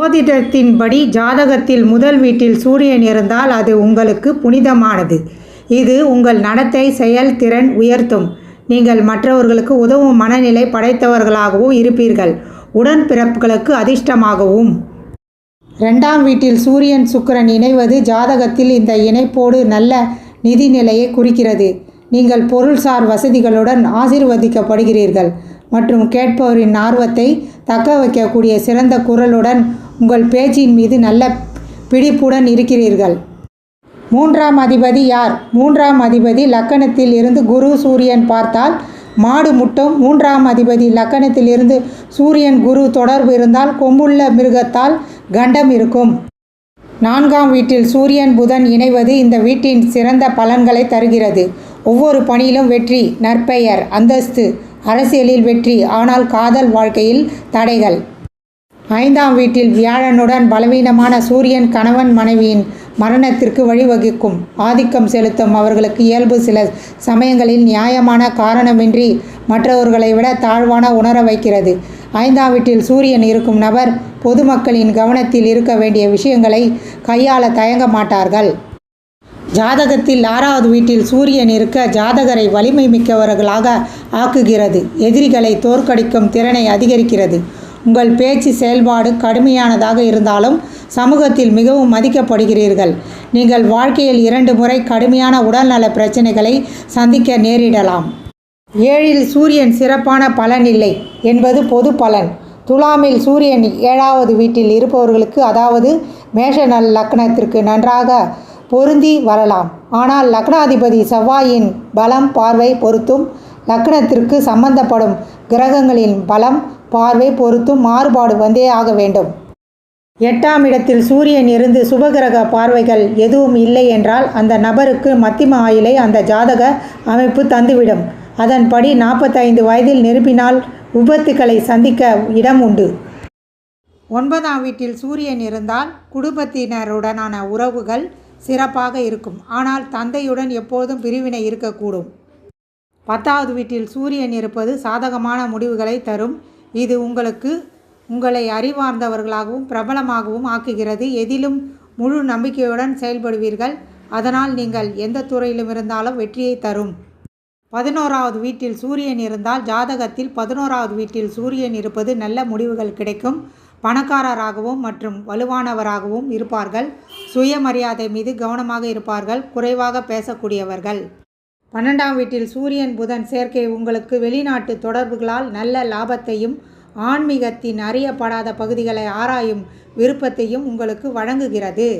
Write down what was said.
ஜோதிடத்தின்படி ஜாதகத்தில் முதல் வீட்டில் சூரியன் இருந்தால் அது உங்களுக்கு புனிதமானது. இது உங்கள் நடத்தை செயல்திறன் உயர்த்தும். நீங்கள் மற்றவர்களுக்கு உதவும் மனநிலை படைத்தவர்களாகவும் இருப்பீர்கள். உடன்பிறப்புகளுக்கு அதிர்ஷ்டமாகவும். ரெண்டாம் வீட்டில் சூரியன் சுக்கிரன் இணைவது ஜாதகத்தில் இந்த இணைப்போடு நல்ல நிதி நிலையை குறிக்கிறது. நீங்கள் பொருள்சார் வசதிகளுடன் ஆசிர்வதிக்கப்படுகிறீர்கள் மற்றும் கேட்பவரின் ஆர்வத்தை தக்க வைக்கக்கூடிய சிறந்த குரலுடன் உங்கள் பேச்சின் மீது நல்ல பிடிப்புடன் இருக்கிறீர்கள். மூன்றாம் அதிபதி யார்? மூன்றாம் அதிபதி லக்கணத்தில் இருந்து குரு சூரியன் பார்த்தால் மாடு முட்டும். மூன்றாம் அதிபதி லக்கணத்தில் இருந்து சூரியன் குரு தொடர்பு இருந்தால் கொம்புள்ள மிருகத்தால் கண்டம் இருக்கும். நான்காம் வீட்டில் சூரியன் புதன் இணைவது இந்த வீட்டின் சிறந்த பலன்களை தருகிறது. ஒவ்வொரு பணியிலும் வெற்றி நற்பெயர் அந்தஸ்து அரசியலில் வெற்றி ஆனால் காதல் வாழ்க்கையில் தடைகள். ஐந்தாம் வீட்டில் வியாழனுடன் பலவீனமான சூரியன் கணவன் மனைவியின் மரணத்திற்கு வழிவகுக்கும். ஆதிக்கம் செலுத்தும் அவர்களுக்கு இயல்பு சில சமயங்களில் நியாயமான காரணமின்றி மற்றவர்களை விட தாழ்வான உணர வைக்கிறது. ஐந்தாம் வீட்டில் சூரியன் இருக்கும் நபர் பொதுமக்களின் கவனத்தில் இருக்க வேண்டிய விஷயங்களை கையாள தயங்க மாட்டார்கள். ஜாதகத்தில் ஆறாவது வீட்டில் சூரியன் இருக்க ஜாதகரை வலிமை மிக்கவர்களாக ஆக்குகிறது. எதிரிகளை தோற்கடிக்கும் திறனை அதிகரிக்கிறது. உங்கள் பேச்சு செயல்பாடு கடுமையானதாக இருந்தாலும் சமூகத்தில் மிகவும் மதிக்கப்படுகிறீர்கள். நீங்கள் வாழ்க்கையில் இரண்டு முறை கடுமையான உடல்நல பிரச்சனைகளை சந்திக்க நேரிடலாம். ஏழில் சூரியன் சிறப்பான பலன் இல்லை என்பது பொது பலன். துலாமில் சூரியன் ஏழாவது வீட்டில் இருப்பவர்களுக்கு அதாவது மேஷ நல் லக்னத்திற்கு நன்றாக பொருந்தி வரலாம். ஆனால் லக்னாதிபதி செவ்வாயின் பலம் பார்வை பொருத்தும் லக்னத்திற்கு சம்பந்தப்படும் கிரகங்களின் பலம் பார்வை பொருத்தும் மாறுபாடு வந்தே ஆக வேண்டும். எட்டாம் இடத்தில் சூரியன் இருந்து சுபகிரக பார்வைகள் எதுவும் இல்லை என்றால் அந்த நபருக்கு மத்திம ஆயிலை அந்த ஜாதக அமைப்பு தந்துவிடும். அதன்படி நாற்பத்தைந்து வயதில் நிரூபினால் விபத்துக்களை சந்திக்க இடம் உண்டு. ஒன்பதாம் வீட்டில் சூரியன் இருந்தால் குடும்பத்தினருடனான உறவுகள் சிறப்பாக இருக்கும். ஆனால் தந்தையுடன் எப்போதும் பிரிவினை இருக்கக்கூடும். பத்தாவது வீட்டில் சூரியன் இருப்பது சாதகமான முடிவுகளை தரும். இது உங்களுக்கு உங்களை அறிவார்ந்தவர்களாகவும் பிரபலமாகவும் ஆக்குகிறது. எதிலும் முழு நம்பிக்கையுடன் செயல்படுவீர்கள். அதனால் நீங்கள் எந்த துறையிலும் இருந்தாலும் வெற்றியை தரும். பதினோராவது வீட்டில் சூரியன் இருந்தால் ஜாதகத்தில் பதினோராவது வீட்டில் சூரியன் இருப்பது நல்ல முடிவுகள் கிடைக்கும். பணக்காரராகவும் மற்றும் வலுவானவராகவும் இருப்பார்கள். சுயமரியாதை மீது கவனமாக இருப்பார்கள். குறைவாக பேசக்கூடியவர்கள். பன்னெண்டாம் வீட்டில் சூரியன் புதன் சேர்க்கை உங்களுக்கு வெளிநாட்டு தொடர்புகளால் நல்ல லாபத்தையும் ஆன்மீகத்தின் அறியப்படாத பகுதிகளை ஆராயும் விருப்பத்தையும் உங்களுக்கு வழங்குகிறது.